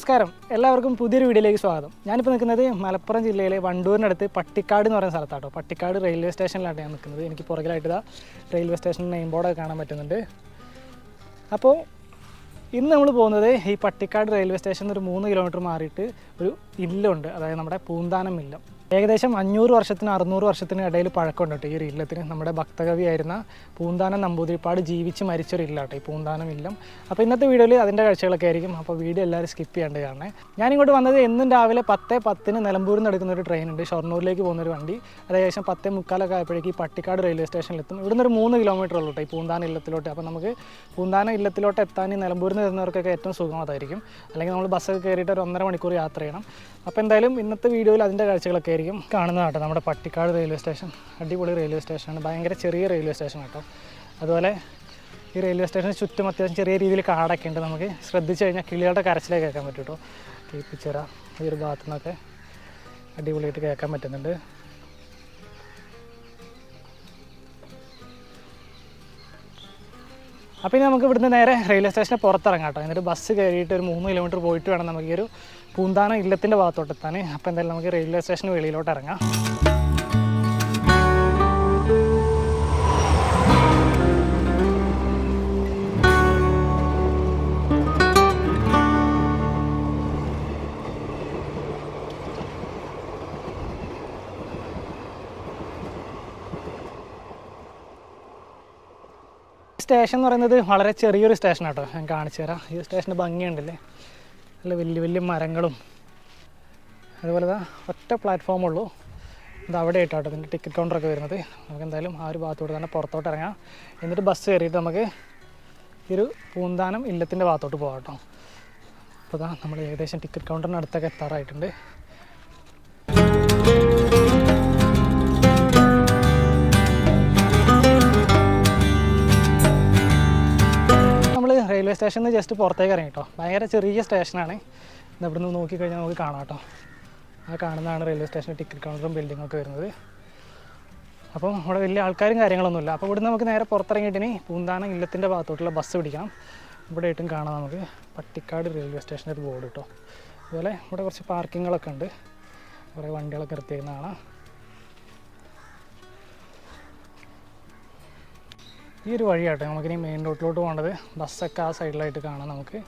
നമസ്കാരം. എല്ലാവർക്കും പുതിയൊരു വീഡിയോയിലേക്ക് സ്വാഗതം. ഞാനിപ്പോൾ നിൽക്കുന്നത് മലപ്പുറം ജില്ലയിലെ വണ്ടൂരിനടുത്ത് പട്ടിക്കാട് എന്ന് പറയുന്ന സ്ഥലത്താട്ടോ. പട്ടിക്കാട് റെയിൽവേ സ്റ്റേഷനിലാണ് ഞാൻ നിൽക്കുന്നത്. എനിക്ക് പുറകിലായിട്ട് ഇതാ റെയിൽവേ സ്റ്റേഷൻ നെയിം ബോർഡൊക്കെ കാണാൻ പറ്റുന്നുണ്ട്. അപ്പോൾ ഇന്ന് നമ്മൾ പോകുന്നത് ഈ പട്ടിക്കാട് റെയിൽവേ സ്റ്റേഷനിൽ ഒരു മൂന്ന് കിലോമീറ്റർ മാറിയിട്ട് ഒരു ഇല്ലുണ്ട്. അതായത് നമ്മുടെ പൂന്താനം ഇല്ലം. ഏകദേശം അഞ്ഞൂറ് വർഷത്തിന് അറുന്നൂറ് വർഷത്തിന് ഇടയിൽ പഴക്കമുണ്ട് കേട്ടോ ഈ ഒരു ഇല്ലത്തിന് നമ്മുടെ ഭക്തകവിയായിരുന്ന പൂന്താനം നമ്പൂതിരിപ്പാട് ജീവിച്ച് മരിച്ചൊരു ഇല്ല കേട്ടോ ഈ പൂന്താനം ഇല്ലം. അപ്പോൾ ഇന്നത്തെ വീഡിയോയിൽ അതിന്റെ കാഴ്ചകളൊക്കെ ആയിരിക്കും. അപ്പോൾ വീഡിയോ എല്ലാവരും സ്കിപ്പ് ചെയ്യാണ്ട് കാണേ ഞാനിങ്ങോട്ട് വന്നത് എന്നും രാവിലെ പത്ത് പത്തിന് നിലമ്പൂരിൽ നിന്ന് എടുക്കുന്ന ഒരു ട്രെയിൻ ഉണ്ട് ഷൊർണൂരിലേക്ക് പോകുന്ന ഒരു വണ്ടി. അത് ഏകദേശം പത്ത് മുക്കാലൊക്കെ ആയപ്പോഴേക്ക് ഈ പട്ടിക്കാട് റെയിൽവേ സ്റ്റേഷനിലെത്തും ഇവിടുന്ന് ഒരു മൂന്ന് കിലോമീറ്റർ ഉള്ളൂ കേട്ടോ ഈ പൂന്താനം ഇല്ലത്തിലോട്ട്. അപ്പോൾ നമുക്ക് പൂന്താനം ഇല്ലത്തിലോട്ട് എത്താൻ ഈ നിലമ്പൂരിൽ നിന്ന് വരുന്നവർക്കൊക്കെ ഏറ്റവും സുഖം അതായിരിക്കും. അല്ലെങ്കിൽ നമ്മൾ ബസ്സൊക്കെ കയറിയിട്ട് ഒരു ഒന്നര മണിക്കൂർ യാത്ര ചെയ്യണം. അപ്പോൾ എന്തായാലും ഇന്നത്തെ വീഡിയോയിൽ അതിന്റെ കാഴ്ചകളൊക്കെ ആയിരിക്കും കാണുന്നത് കേട്ടോ. നമ്മുടെ പട്ടിക്കാട് റെയിൽവേ സ്റ്റേഷൻ അടിപൊളി റെയിൽവേ സ്റ്റേഷനാണ് ഭയങ്കര ചെറിയ റെയിൽവേ സ്റ്റേഷൻ കേട്ടോ. അതുപോലെ ഈ റെയിൽവേ സ്റ്റേഷന് ചുറ്റും അത്യാവശ്യം ചെറിയ രീതിയിൽ കാടൊക്കെ ഉണ്ട്. നമുക്ക് ശ്രദ്ധിച്ചു കഴിഞ്ഞാൽ കിളികളുടെ കരച്ചിലൊക്കെ കേൾക്കാൻ പറ്റും കേട്ടോ തീപ്പിച്ചിറ ഈ ഒരു ഭാഗത്തു നിന്നൊക്കെ അടിപൊളിയായിട്ട് കേൾക്കാൻ പറ്റുന്നുണ്ട്. അപ്പോൾ ഇനി നമുക്ക് ഇവിടുന്ന് നേരെ റെയിൽവേ സ്റ്റേഷന് പുറത്തിറങ്ങാം കേട്ടോ. എന്നിട്ട് ബസ് കയറിയിട്ട് ഒരു മൂന്ന് കിലോമീറ്റർ പോയിട്ട് വേണം നമുക്ക് ഈ ഒരു പൂന്താനം ഇല്ലത്തിന്റെ ഭാഗത്തോട്ടെത്താൻ. അപ്പോൾ എന്തായാലും നമുക്ക് റെയിൽവേ സ്റ്റേഷന് വെളിയിലോട്ട് ഇറങ്ങാം. സ്റ്റേഷൻ എന്ന് പറയുന്നത് വളരെ ചെറിയൊരു സ്റ്റേഷൻ കേട്ടോ ഞാൻ കാണിച്ചു തരാം ഈ സ്റ്റേഷന്റെ ഭംഗിയുണ്ടല്ലേ? നല്ല വലിയ വലിയ മരങ്ങളും. അതുപോലെ തന്നെ ഒറ്റ പ്ലാറ്റ്ഫോമേ ഉള്ളൂ. ഇത് അവിടെ ആയിട്ടാണ് ഇതിന്റെ ടിക്കറ്റ് കൗണ്ടറൊക്കെ വരുന്നത്. നമുക്ക് എന്തായാലും ആ ഒരു ഭാഗത്തോട്ട് തന്നെ പുറത്തോട്ട് ഇറങ്ങാം. എന്നിട്ട് ബസ് കയറിയിട്ട് നമുക്ക് ഈ ഒരു പൂന്താനം ഇല്ലത്തിന്റെ ഭാഗത്തോട്ട് പോകാം കേട്ടോ. അപ്പോൾ നമ്മൾ ഏകദേശം ടിക്കറ്റ് കൗണ്ടറിന് അടുത്തൊക്കെ എത്താറായിട്ടുണ്ട്. സ്റ്റേഷനിൽ നിന്ന് ജസ്റ്റ് പുറത്തേക്ക് ഇറങ്ങി കേട്ടോ. ഭയങ്കര ചെറിയ സ്റ്റേഷനാണ്. ഇവിടുന്ന് നോക്കിക്കഴിഞ്ഞാൽ നമുക്ക് കാണാം കേട്ടോ. ആ കാണുന്നതാണ് റെയിൽവേ സ്റ്റേഷന്റെ ടിക്കറ്റ് കൗണ്ടറും ബിൽഡിങ്ങും ഒക്കെ വരുന്നത്. അപ്പം ഇവിടെ വലിയ ആൾക്കാരും കാര്യങ്ങളൊന്നുമില്ല. അപ്പോൾ ഇവിടുന്ന് നമുക്ക് നേരെ പുറത്തിറങ്ങിയിട്ട് ഇനി പൂന്താനം ഇല്ലത്തിന്റെ ഭാഗത്തോട്ടുള്ള ബസ് പിടിക്കാം ഇവിടെ ആയിട്ടും കാണാം നമുക്ക്. പട്ടിക്കാട് റെയിൽവേ സ്റ്റേഷന്റെ ഒരു ബോർഡ് കേട്ടോ. അതുപോലെ ഇവിടെ കുറച്ച് പാർക്കിങ്ങുകളൊക്കെ ഉണ്ട്. കുറേ വണ്ടികളൊക്കെ നിർത്തിയേക്കുന്ന കാണാം ഈ ഒരു വഴിയാട്ടെ നമുക്കിനി മെയിൻ റോഡിലോട്ട് പോകേണ്ടത്. ബസ്സൊക്കെ ആ സൈഡിലായിട്ട് കാണാം നമുക്ക്.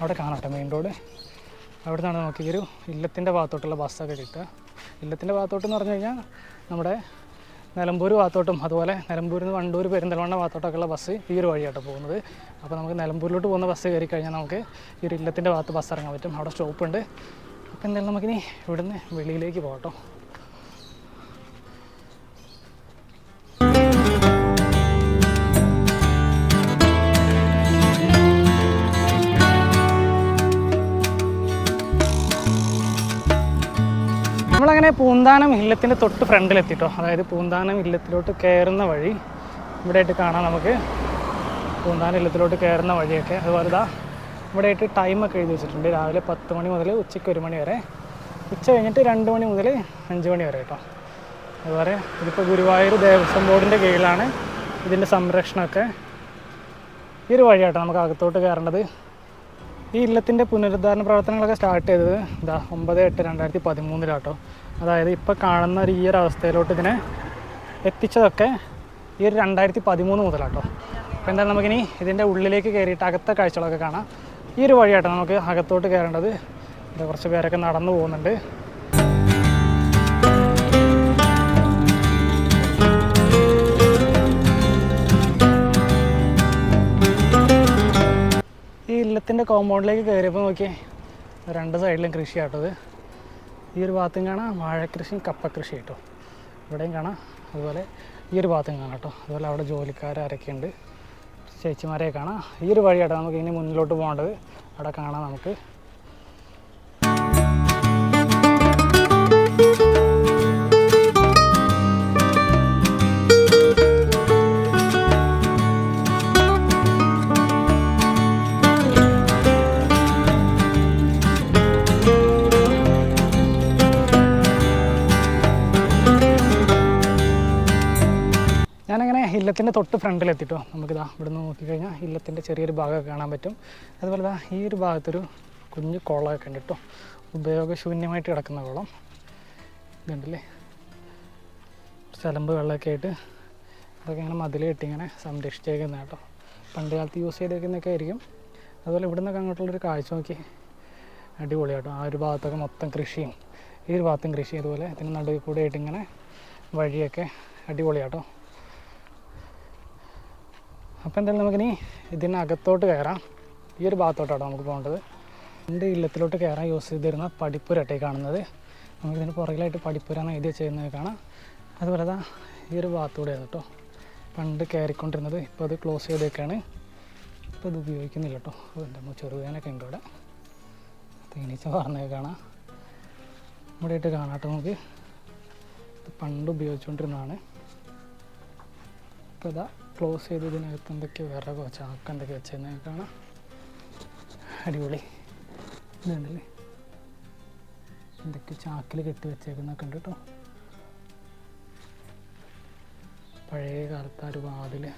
അവിടെ കാണട്ടെ മെയിൻ റോഡ് അവിടെ നിന്നാണ് നമുക്ക് ഈ ഒരു ഇല്ലത്തിന്റെ ഭാഗത്തോട്ടുള്ള ബസ്സൊക്കെ കിട്ടുക. ഇല്ലത്തിന്റെ ഭാഗത്തോട്ട് എന്ന് പറഞ്ഞു കഴിഞ്ഞാൽ നമ്മുടെ നിലമ്പൂർ ഭാഗത്തോട്ടും അതുപോലെ നിലമ്പൂരിൽ നിന്ന് വണ്ടൂർ പെരിന്തൽമണ്ണ ഭാഗത്തോട്ടൊക്കെയുള്ള ബസ് ഈ ഒരു വഴിയാട്ടോ പോകുന്നത്. അപ്പോൾ നമുക്ക് നിലമ്പൂരിലോട്ട് പോകുന്ന ബസ് കയറി കഴിഞ്ഞാൽ നമുക്ക് ഈ ഒരു ഇല്ലത്തിന്റെ ഭാഗത്ത് ബസ് ഇറങ്ങാൻ പറ്റും. അവിടെ സ്റ്റോപ്പുണ്ട് അപ്പോൾ എന്തായാലും നമുക്കിനി ഇവിടുന്ന് വെളിയിലേക്ക് പോകട്ടോ നമ്മളങ്ങനെ പൂന്താനം ഇല്ലത്തിന്റെ തൊട്ട് ഫ്രണ്ടിലെത്തിട്ടോ. അതായത് പൂന്താനം ഇല്ലത്തിലോട്ട് കയറുന്ന വഴി ഇവിടെ ആയിട്ട് കാണാം നമുക്ക്. പൂന്താനം ഇല്ലത്തിലോട്ട് കയറുന്ന വഴിയൊക്കെ. അതുപോലെ ഇതാ ഇവിടെ ആയിട്ട് ടൈമൊക്കെ എഴുതി വെച്ചിട്ടുണ്ട്. രാവിലെ പത്ത് മണി മുതൽ ഉച്ചയ്ക്ക് ഒരു മണി വരെ. ഉച്ച കഴിഞ്ഞിട്ട് രണ്ട് മണി മുതൽ അഞ്ച് മണി വരെ കേട്ടോ. അതുപോലെ ഇതിപ്പോൾ ഗുരുവായൂർ ദേവസ്വം ബോർഡിന്റെ കീഴിലാണ് ഇതിന്റെ സംരക്ഷണമൊക്കെ. ഈ ഒരു വഴിയാട്ടോ നമുക്ക് അകത്തോട്ട് കയറേണ്ടത്. ഈ ഇല്ലത്തിന്റെ പുനരുദ്ധാരണ പ്രവർത്തനങ്ങളൊക്കെ സ്റ്റാർട്ട് ചെയ്തത് ഇതാ ഒമ്പത് എട്ട് രണ്ടായിരത്തി പതിമൂന്നിലാട്ടോ. അതായത് ഇപ്പോൾ കാണുന്ന ഒരു ഈ ഒരു അവസ്ഥയിലോട്ട് ഇതിനെ എത്തിച്ചതൊക്കെ ഈ ഒരു രണ്ടായിരത്തി പതിമൂന്ന് മുതലാട്ടോ. അപ്പോൾ എന്തായാലും നമുക്കിനി ഇതിന്റെ ഉള്ളിലേക്ക് കയറിയിട്ട് അകത്തെ കാഴ്ചകളൊക്കെ കാണാം. ഈ ഒരു വഴിയാട്ടോ നമുക്ക് അകത്തോട്ട് കയറേണ്ടത് കുറച്ച് പേരൊക്കെ നടന്നു പോകുന്നുണ്ട്. ഇല്ലത്തിന്റെ കോമ്പൗണ്ടിലേക്ക് കയറിയപ്പോൾ നോക്കിയേ രണ്ട് സൈഡിലും കൃഷി ആട്ടത് ഈ ഒരു ഭാഗത്തും കാണാം വാഴക്കൃഷിയും കപ്പക്കൃഷി കേട്ടോ. ഇവിടെയും കാണാം അതുപോലെ ഈ ഒരു ഭാഗത്തും കാണാം കേട്ടോ. അതുപോലെ അവിടെ ജോലിക്കാരൊക്കെ ഉണ്ട് ചേച്ചിമാരെ കാണാം. ഈ ഒരു വഴിയാട്ടോ നമുക്ക് ഇനി മുന്നിലോട്ട് പോകേണ്ടത്. അവിടെ കാണാം നമുക്ക്. ഞാനങ്ങനെ ഇല്ലത്തിന്റെ തൊട്ട് ഫ്രണ്ടിലെത്തിട്ടോ. നമുക്കിതാ ഇവിടെ നിന്ന് നോക്കിക്കഴിഞ്ഞാൽ ഇല്ലത്തിന്റെ ചെറിയൊരു ഭാഗമൊക്കെ കാണാൻ പറ്റും. അതുപോലെ ദാ ഈ ഒരു ഭാഗത്തൊരു കുഞ്ഞു കുളമൊക്കെ ഉണ്ട് കേട്ടോ. ഉപയോഗശൂന്യമായിട്ട് കിടക്കുന്ന കുളം. ഇതുണ്ടല്ലേ? സ്ഥലമ്പ് വെള്ളമൊക്കെ ആയിട്ട് അതൊക്കെ ഇങ്ങനെ മതിൽ കെട്ടി ഇങ്ങനെ സംരക്ഷിച്ചേക്കുന്ന കേട്ടോ. പണ്ട് കാലത്ത് യൂസ് ചെയ്തേക്കുന്നൊക്കെ ആയിരിക്കും. അതുപോലെ ഇവിടെ നിന്നൊക്കെ അങ്ങോട്ടുള്ളൊരു കാഴ്ച നോക്കി അടിപൊളിയാട്ടോ. ആ ഒരു ഭാഗത്തൊക്കെ മൊത്തം കൃഷിയും ഈ ഒരു ഭാഗത്തും കൃഷി അതുപോലെ ഇതിന് നടുവിൽ കൂടെ ആയിട്ട് ഇങ്ങനെ വഴിയൊക്കെ അടിപൊളിയാട്ടോ. അപ്പോൾ എന്തായാലും നമുക്കിനി ഇതിനകത്തോട്ട് കയറാം. ഈ ഒരു ഭാഗത്തോട്ടാണ് നമുക്ക് പോകേണ്ടത്. എന്റെ ഇല്ലത്തിലോട്ട് കയറാൻ യൂസ് ചെയ്തിരുന്ന പടിപ്പുരട്ടെ കാണുന്നത്. നമുക്കിതിന് പുറകിലായിട്ട് പടിപ്പുര എന്ന് എഴുതി ചെയ്യുന്നത് കാണാം. അതുപോലെ ദാ ഈ ഒരു ഭാഗത്തൂടെയാണ് കേട്ടോ പണ്ട് കയറിക്കൊണ്ടിരുന്നത്. ഇപ്പോൾ അത് ക്ലോസ് ചെയ്തേക്കാണ്. ഇപ്പോൾ ഇത് ഉപയോഗിക്കുന്നില്ല കേട്ടോ. എന്റെ ചെറുവേനൊക്കെ ഉണ്ട് ഇവിടെ. തേനീച്ച പറഞ്ഞൊക്കെ കാണാം. ഇവിടെ ആയിട്ട് കാണാട്ടോ നമുക്ക്. പണ്ട് ഉപയോഗിച്ചുകൊണ്ടിരുന്നതാണ്. ഇപ്പോൾ ഇതാ ക്ലോസ് ചെയ്ത് ഇതിനകത്ത് എന്തൊക്കെയോ വിറകോ ചാക്ക എന്തൊക്കെ വെച്ചതിനെ കാണാം. അടിപൊളി. ഇതുണ്ടല്ലേ? എന്തൊക്കെ ചാക്കിൽ കെട്ടി വെച്ചേക്കുന്നൊക്കെ ഉണ്ട് കേട്ടോ. പഴയ കാലത്ത് ആ ഒരു വാതിൽ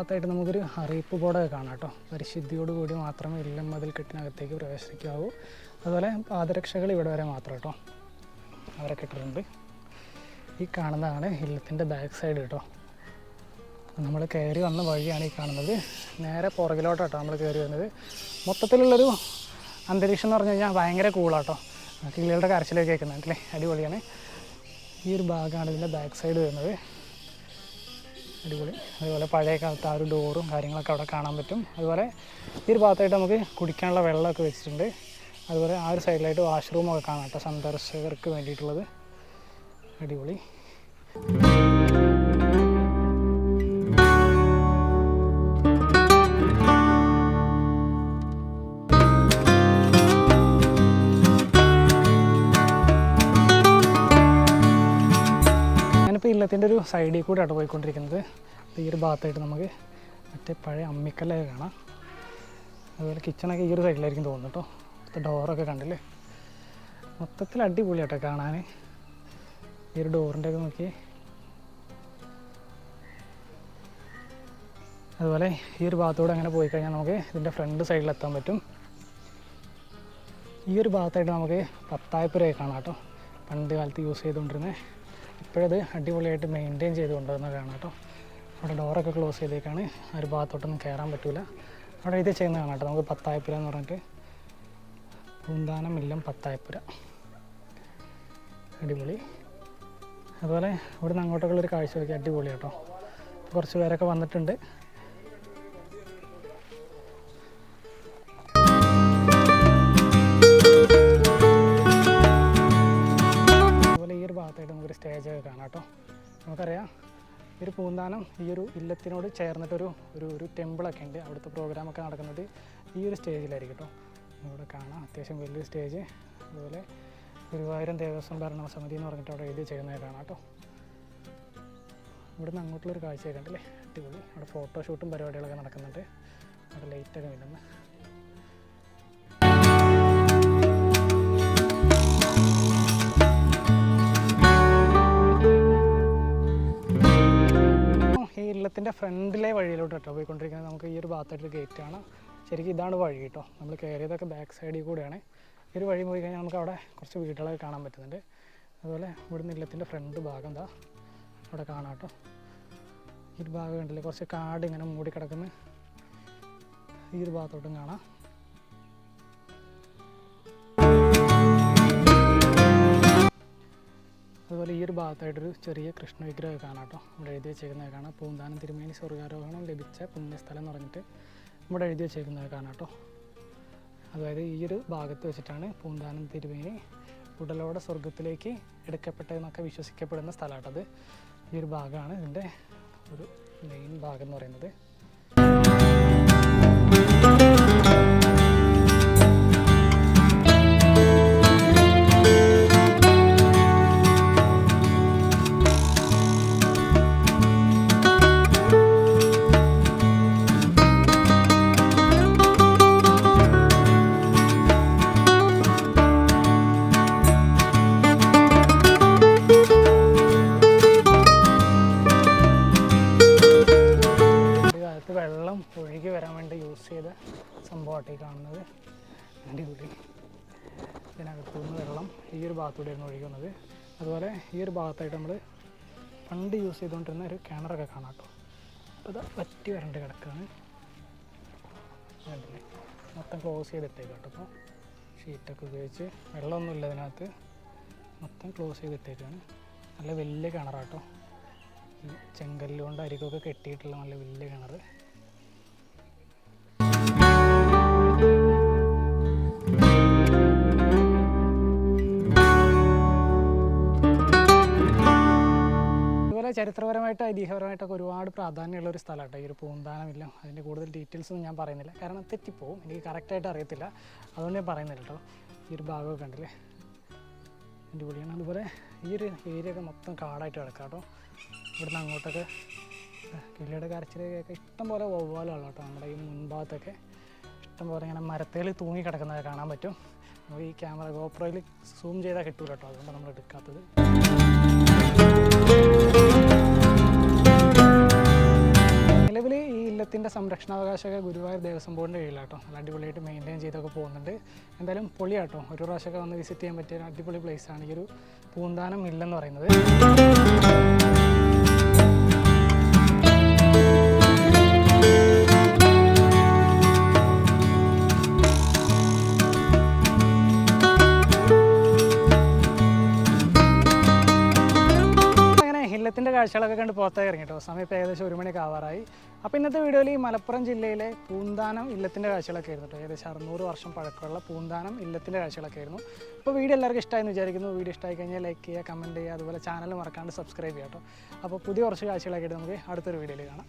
ഭാഗത്തായിട്ട് നമുക്കൊരു അറിയിപ്പ് ബോർഡൊക്കെ കാണാം കേട്ടോ. പരിശുദ്ധിയോട് കൂടി മാത്രമേ ഇല്ലം മതിൽ കെട്ടിനകത്തേക്ക് പ്രവേശിക്കാവൂ. അതുപോലെ പാദരക്ഷകൾ ഇവിടെ വരെ മാത്രം കേട്ടോ. അവരെ കെട്ടിട്ടുണ്ട്. ഈ കാണുന്നതാണ് ഇല്ലത്തിന്റെ ബാക്ക് സൈഡ് കേട്ടോ. നമ്മൾ കയറി വന്ന വഴിയാണ് ഈ കാണുന്നത്. നേരെ പുറകിലോട്ടാട്ടോ നമ്മൾ കയറി വരുന്നത്. മൊത്തത്തിലുള്ളൊരു അന്തരീക്ഷം എന്ന് പറഞ്ഞു കഴിഞ്ഞാൽ ഭയങ്കര കൂളാട്ടോ കിളികളുടെ കരച്ചിലൊക്കെ കേൾക്കുന്നുണ്ട് അല്ലേ? അടിപൊളിയാണ്. ഈ ഒരു ഭാഗമാണ് ഇതിന്റെ ബാക്ക് സൈഡ് വരുന്നത്. അടിപൊളി. അതുപോലെ പഴയ കാലത്ത് ആ ഒരു ഡോറും കാര്യങ്ങളൊക്കെ അവിടെ കാണാൻ പറ്റും. അതുപോലെ ഈ ഒരു ഭാഗത്തായിട്ട് നമുക്ക് കുടിക്കാനുള്ള വെള്ളമൊക്കെ വെച്ചിട്ടുണ്ട്. അതുപോലെ ആ ഒരു സൈഡിലായിട്ട് വാഷ്റൂമൊക്കെ കാണാം കേട്ടോ. സന്ദർശകർക്ക് വേണ്ടിയിട്ടുള്ളത്. അടിപൊളി. ഇല്ലത്തിന്റെ ഒരു സൈഡിൽ കൂടെയാണ് പോയിക്കൊണ്ടിരിക്കുന്നത്. ഈ ഒരു ഭാഗത്തായിട്ട് നമുക്ക് മറ്റേ പഴയ അമ്മിക്കല്ലൊക്കെ കാണാം. അതുപോലെ കിച്ചണൊക്കെ ഈ ഒരു സൈഡിലായിരിക്കും തോന്നുന്നു കേട്ടോ ഇവിടുത്തെ ഡോറൊക്കെ കണ്ടില്ലേ? മൊത്തത്തിൽ അടിപൊളിയാട്ടോ കാണാൻ. ഈ ഒരു ഡോറിന്റെ ഒക്കെ നോക്കി അതുപോലെ ഈ ഒരു ഭാഗത്തൂടെ അങ്ങനെ പോയി കഴിഞ്ഞാൽ നമുക്ക് ഇതിന്റെ ഫ്രണ്ട് സൈഡിലെത്താൻ പറ്റും. ഈ ഒരു ഭാഗത്തായിട്ട് നമുക്ക് പത്തായപ്പുരയൊക്കെ കാണാം കേട്ടോ പണ്ട് കാലത്ത് യൂസ് ചെയ്തുകൊണ്ടിരുന്നത് ഇപ്പോഴത് അടിപൊളിയായിട്ട് മെയിന്റെയിൻ ചെയ്ത് കൊണ്ടുവന്ന കാണാം കേട്ടോ. അവിടെ ഡോറൊക്കെ ക്ലോസ് ചെയ്തേക്കാണ്. ഒരു ഭാഗത്തോട്ടൊന്നും കയറാൻ പറ്റില്ല അവിടെ ഇത് ചെയ്യുന്ന കാണാം കേട്ടോ. നമുക്ക് പത്തായപ്പുര എന്ന് പറഞ്ഞിട്ട് പൂന്താനം മില്ലം പത്തായപ്പുര. അടിപൊളി. അതുപോലെ ഇവിടുന്ന് നിന്ന് അങ്ങോട്ടൊക്കെ ഒരു കാഴ്ച വയ്ക്കുക അടിപൊളി കേട്ടോ. കുറച്ച് പേരൊക്കെ വന്നിട്ടുണ്ട്. സ്റ്റേജൊക്കെ കാണാം കേട്ടോ. നമുക്കറിയാം ഈ ഒരു പൂന്താനം ഈ ഒരു ഇല്ലത്തിനോട് ചേർന്നിട്ടൊരു ഒരു ഒരു ടെമ്പിളൊക്കെ ഉണ്ട്. അവിടുത്തെ പ്രോഗ്രാമൊക്കെ നടക്കുന്നത് ഈ ഒരു സ്റ്റേജിലായിരിക്കും കേട്ടോ. ഇവിടെ കാണാം അത്യാവശ്യം വലിയ സ്റ്റേജ്. അതുപോലെ ഗുരുവായൂരം ദേവസ്വം ഭരണ സമിതി എന്ന് പറഞ്ഞിട്ട് അവിടെ എഴുതി ചെയ്യുന്നത് കാണാം കേട്ടോ. ഇവിടുന്ന് അങ്ങോട്ടുള്ളൊരു കാഴ്ചയൊക്കെ ഉണ്ടല്ലേ അടിപൊളി. അവിടെ ഫോട്ടോഷൂട്ടും പരിപാടികളൊക്കെ നടക്കുന്നുണ്ട്. അവിടെ ലൈറ്റൊക്കെ വരുന്നത് ഈ ഇല്ലത്തിന്റെ ഫ്രണ്ടിലെ വഴിയിലോട്ട് കേട്ടോ പോയിക്കൊണ്ടിരിക്കുന്നത്. നമുക്ക് ഈ ഒരു ഭാഗത്തായിട്ടൊരു ഗേറ്റ് ആണ്. ശരിക്കും ഇതാണ് വഴി കേട്ടോ. നമ്മൾ കയറിയതൊക്കെ ബാക്ക് സൈഡിൽ കൂടെയാണ്. ഈ ഒരു വഴി പോയി കഴിഞ്ഞാൽ നമുക്ക് അവിടെ കുറച്ച് വീടുകളൊക്കെ കാണാൻ പറ്റുന്നുണ്ട്. അതുപോലെ ഇവിടുന്ന് ഇല്ലത്തിന്റെ ഫ്രണ്ട് ഭാഗം എന്താ അവിടെ കാണാം കേട്ടോ. ഈ ഒരു ഭാഗം ഉണ്ടല്ലേ കുറച്ച് കാട് ഇങ്ങനെ മൂടി കിടക്കുന്ന ഈ ഒരു ഭാഗത്തോട്ടും കാണാം. അതുപോലെ ഈ ഒരു ഭാഗത്തായിട്ടൊരു ചെറിയ കൃഷ്ണ വിഗ്രഹം കാണാം കേട്ടോ ഇവിടെ എഴുതി വെച്ചേക്കുന്നത് കാണാം പൂന്താനം തിരുമേനി സ്വർഗാരോഹണം ലഭിച്ച പുണ്യസ്ഥലം എന്ന് പറഞ്ഞിട്ട് ഇവിടെ എഴുതി വെച്ചേക്കുന്നത് കാണാം കേട്ടോ. അതായത് ഈ ഒരു ഭാഗത്ത് വെച്ചിട്ടാണ് പൂന്താനം തിരുമേനി ഉടലോടെ സ്വർഗത്തിലേക്ക് എടുക്കപ്പെട്ടതെന്നൊക്കെ വിശ്വസിക്കപ്പെടുന്ന സ്ഥലമാട്ടത് ഈ ഒരു ഭാഗമാണ് ഇതിന്റെ ഒരു മെയിൻ ഭാഗം എന്ന് പറയുന്നത്. കാണുന്നത് ഇതിനകത്തു നിന്ന് വെള്ളം ഈ ഒരു ഭാഗത്തൂടെയാണ് ഒഴുകുന്നത് അതുപോലെ ഈ ഒരു ഭാഗത്തായിട്ട് നമ്മൾ പണ്ട് യൂസ് ചെയ്തുകൊണ്ടിരുന്ന ഒരു കിണറൊക്കെ കാണാം കേട്ടോ. അപ്പോൾ ഇത് വറ്റി വരണ്ട് കിടക്കുകയാണ് കണ്ടില്ലേ? മൊത്തം ക്ലോസ് ചെയ്തിട്ടേക്കാം കേട്ടോ അപ്പോൾ ഷീറ്റൊക്കെ ഉപയോഗിച്ച് വെള്ളമൊന്നുമില്ല ഇതിനകത്ത്. മൊത്തം ക്ലോസ് ചെയ്തിട്ടേക്കാണ്. നല്ല വലിയ കിണറാട്ടോ ചെങ്കല്ലുകൊണ്ട് ചെങ്കല്ല് കൊണ്ട് അരികൊക്കെ കെട്ടിയിട്ടുള്ള നല്ല വലിയ കിണർ അതുപോലെ ചരിത്രപരമായിട്ട് ഐതിഹ്യപരമായിട്ടൊക്കെ ഒരുപാട് പ്രാധാന്യമുള്ള ഒരു സ്ഥലമാട്ടോ. ഈ ഒരു പൂന്താനമില്ല. അതിന്റെ കൂടുതൽ ഡീറ്റെയിൽസ് ഒന്നും ഞാൻ പറയുന്നില്ല. കാരണം തെറ്റിപ്പോവും. എനിക്ക് കറക്റ്റായിട്ട് അറിയത്തില്ല. അതുകൊണ്ട് ഞാൻ പറയുന്നില്ല കേട്ടോ ഈ ഒരു ഭാഗമൊക്കെ കണ്ടില്ലേ? അടിപൊളിയാണ്. അതുപോലെ ഈ ഒരു ഏരിയ ഒക്കെ മൊത്തം കാടായിട്ട് കിടക്കാം കേട്ടോ ഇവിടുന്ന് അങ്ങോട്ടൊക്കെ കിളിയുടെ കരച്ചിലൊക്കെ ഇഷ്ടംപോലെ പോലെ വവ്വാലുകളാണ് കേട്ടോ നമ്മുടെ ഈ മുൻഭാഗത്തൊക്കെ. ഇഷ്ടംപോലെ ഇങ്ങനെ മരത്തേൽ തൂങ്ങി കിടക്കുന്നത് കാണാൻ പറ്റും. നമുക്ക് ഈ ക്യാമറ ഗോപ്രോയിൽ സൂം ചെയ്താൽ കിട്ടൂല കേട്ടോ അതുകൊണ്ട് നമ്മൾ എടുക്കാത്തത്. ഈ ഇല്ലത്തിന്റെ സംരക്ഷണാവകാശമൊക്കെ ഗുരുവായൂർ ദേവസ്വം ബോർഡിന്റെ കീഴിലാട്ടോ. നല്ല അടിപൊളിയായിട്ട് മെയിന്റെയിൻ ചെയ്തൊക്കെ പോകുന്നുണ്ട്. എന്തായാലും പൊളിയാട്ടോ. ഒരു പ്രാവശ്യമൊക്കെ വന്ന് വിസിറ്റ് ചെയ്യാൻ പറ്റിയ അടിപൊളി പ്ലേസാണ് ഈ ഒരു പൂന്താനം ഇല്ലെന്ന് പറയുന്നത്. കാഴ്ചകളൊക്കെ കണ്ട് പുറത്തേക്ക് ഇറങ്ങി കേട്ടോ. സമയം ഇപ്പോൾ ഏകദേശം ഒരു മണിയൊക്കെ ആവാറായി. അപ്പോൾ ഇന്നത്തെ വീഡിയോയിൽ ഈ മലപ്പുറം ജില്ലയിലെ പൂന്താനം ഇല്ലത്തിന്റെ കാഴ്ചകളൊക്കെ ആയിരുന്നു കേട്ടോ. ഏകദേശം അറുന്നൂറ് വർഷം പഴക്കമുള്ള പൂന്താനം ഇല്ലത്തിന്റെ കാഴ്ചകളൊക്കെ ആയിരുന്നു. അപ്പോൾ വീഡിയോ എല്ലാവർക്കും ഇഷ്ടമായെന്ന് വിചാരിക്കുന്നു. വീഡിയോ ഇഷ്ടമായി കഴിഞ്ഞാൽ ലൈക്ക് ചെയ്യുക കമന്റ് ചെയ്യുക അതുപോലെ ചാനൽ മറക്കാണ്ട് സബ്സ്ക്രൈബ് ചെയ്യാം കേട്ടോ. അപ്പോൾ പുതിയ കുറച്ച് കാഴ്ചകളൊക്കെ ആയിട്ട് നമുക്ക് അടുത്തൊരു വീഡിയോയിൽ കാണാം.